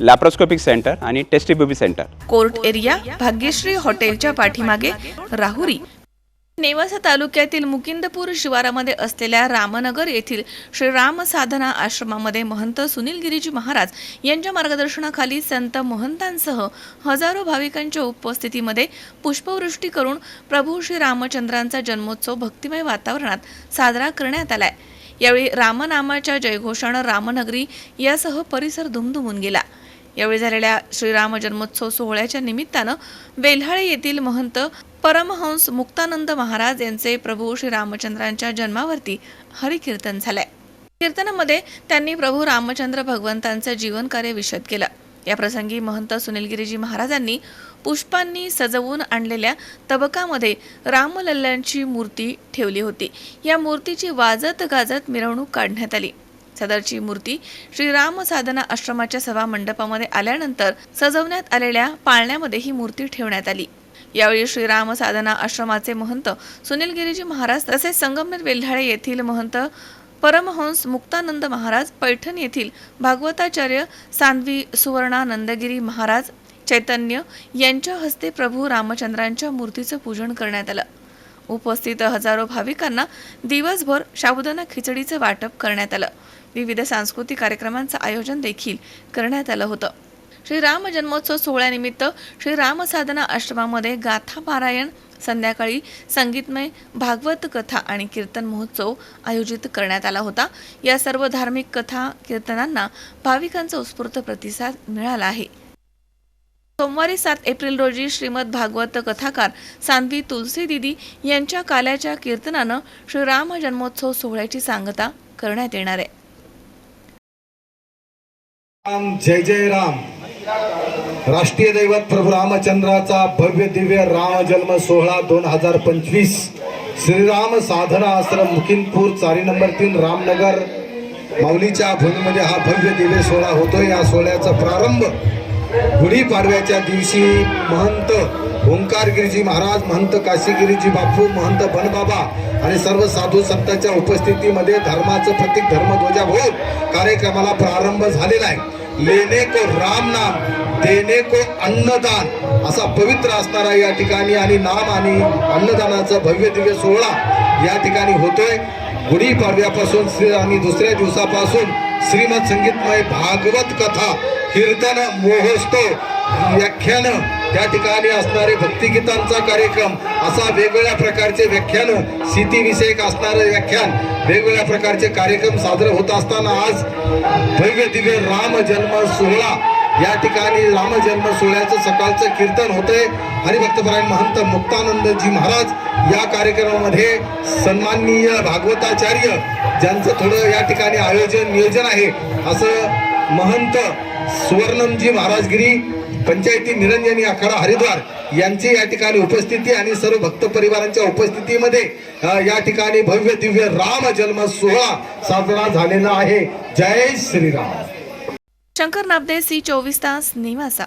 Laparoscopic centre आणि test tube baby centre court area Bhagyashree हॉटेलच्या पाठीमागे राहुरी. नेवासा तालुक्यातील मुकिंदपूर शिवारामध्ये असलेल्या रामनगर येथील श्री राम साधना आश्रमामध्ये महंत सुनील गिरीजी महाराज यांच्या मार्गदर्शनाखाली संत महंतांसह हजारो भाविकांच्या उपस्थितीमध्ये पुष्पवृष्टी करून प्रभू श्री रामचंद्रांचा जन्मोत्सव भक्तिमय वातावरणात साजरा करण्यात आलाय. यावेळी रामनामाच्या जयघोषानं रामनगरी यासह परिसर दुमदुमून गेला. यावेळी झालेल्या श्रीराम जन्मोत्सव सोहळ्याच्या निमित्तानं वेल्हाळे येथील महंत परमहंस मुक्तानंद महाराज यांचे प्रभू श्री रामचंद्रांच्या जन्मावरती हरिकीर्तन झालंय. कीर्तनामध्ये त्यांनी प्रभू रामचंद्र भगवंतांचं जीवन कार्य विशद केलं. या प्रसंगी महंत सुनीलगिरीजी महाराजांनी पुष्पांनी सजवून आणलेल्या तबकामध्ये रामलल्ल्यांची मूर्ती ठेवली होती. या मूर्तीची वाजत गाजत मिरवणूक काढण्यात आली. सदरची मूर्ती श्री राम साधना आश्रमाच्या सभा मंडपामध्ये आल्यानंतर सजवण्यात आलेल्या पाळण्यामध्ये ही मूर्ती ठेवण्यात आली. यावेळी श्रीराम साधना आश्रमाचे महंत सुनील गिरीजी महाराज तसेच संगमनेर वेल्हाळे येथील महंत परमहंस मुक्तानंद महाराज पैठण येथील भागवताचार्य सांधवी सुवर्णा नंदगिरी महाराज चैतन्य यांच्या हस्ते प्रभू रामचंद्रांच्या मूर्तीचं पूजन करण्यात आलं. उपस्थित हजारो भाविकांना दिवसभर शाबुदाना खिचडीचं वाटप करण्यात आलं. विविध सांस्कृतिक कार्यक्रमांचं आयोजन देखील करण्यात आलं होतं. श्री राम जन्मोत्सव सोहळ्यानिमित्त श्री राम साधना आश्रमामध्ये गाथा पारायण संध्याकाळी संगीतमय भागवत कथा आणि कीर्तन महोत्सव आयोजित करण्यात आला होता. या सर्व धार्मिक कथा कीर्तनांना भाविकांचा उत्स्फूर्त प्रतिसाद मिळाला आहे. सोमवारी सात एप्रिल रोजी श्रीमद भागवत कथाकार सांदवी तुलसी दिदी यांच्या काल्याच्या कीर्तनानं श्रीराम जन्मोत्सव सोहळ्याची सांगता करण्यात येणार आहे. जय जय राम. राष्ट्रीय दैवत प्रभू रामचंद्राचा भव्य दिव्य राम जन्म सोहळा दोन हजार पंचवीस. श्रीराम साधना आश्रम मुकिंदपूर चारी नंबर तीन रामनगर. माऊलीच्या भूमीमध्ये हा भव्य दिव्य सोहळा होतोय. या सोहळ्याचा प्रारंभ गुढीपाडव्याच्या दिवशी महंत ओंकारगिरीजी महाराज महंत काशीगिरीजी बापू महंत बनबाबा आणि सर्व साधू संतांच्या उपस्थितीमध्ये धर्माचं प्रतीक धर्मध्वजाभोर कार्यक्रमाला प्रारंभ झालेला आहे. लेने को राम नाम देने को अन्नदान असा पवित्र असणारा या ठिकाणी आणि नाम आणि अन्नदानाचा भव्य दिव्य सोहळा या ठिकाणी होतोय. गुढीपाडव्यापासून श्री आणि दुसऱ्या दिवसापासून श्रीमद संगीतमय भागवत कथा कीर्तन मोहोत्सव व्याख्यान. त्या ठिकाणी असणारे भक्तिगीतांचा कार्यक्रम असा वेगवेगळ्या प्रकारचे व्याख्यान स्थितीविषयक असणारे व्याख्यान वेगवेगळ्या प्रकारचे कार्यक्रम साजरे होत असताना आज भव्य दिव्य राम जन्म सोहळा. या ठिकाणी रामजन्म सोहळ्याचं सकाळचं कीर्तन होतंय. हरिभक्तपरायण महंत मुक्तानंदजी महाराज या कार्यक्रमामध्ये सन्माननीय भागवताचार्य ज्यांचं थोडं या ठिकाणी आयोजन नियोजन आहे असं महंत सुवर्णमजी महाराजगिरी पंचायती निरंजनी आखाडा हरिद्वार यांची या ठिकाणी उपस्थिती आणि सर्व भक्त परिवारांच्या उपस्थितीमध्ये या ठिकाणी भव्य दिव्य राम जन्म सोहळा साजरा झालेला आहे. जय श्रीराम. शंकर नाबदे सी चोवीस तास निवासा.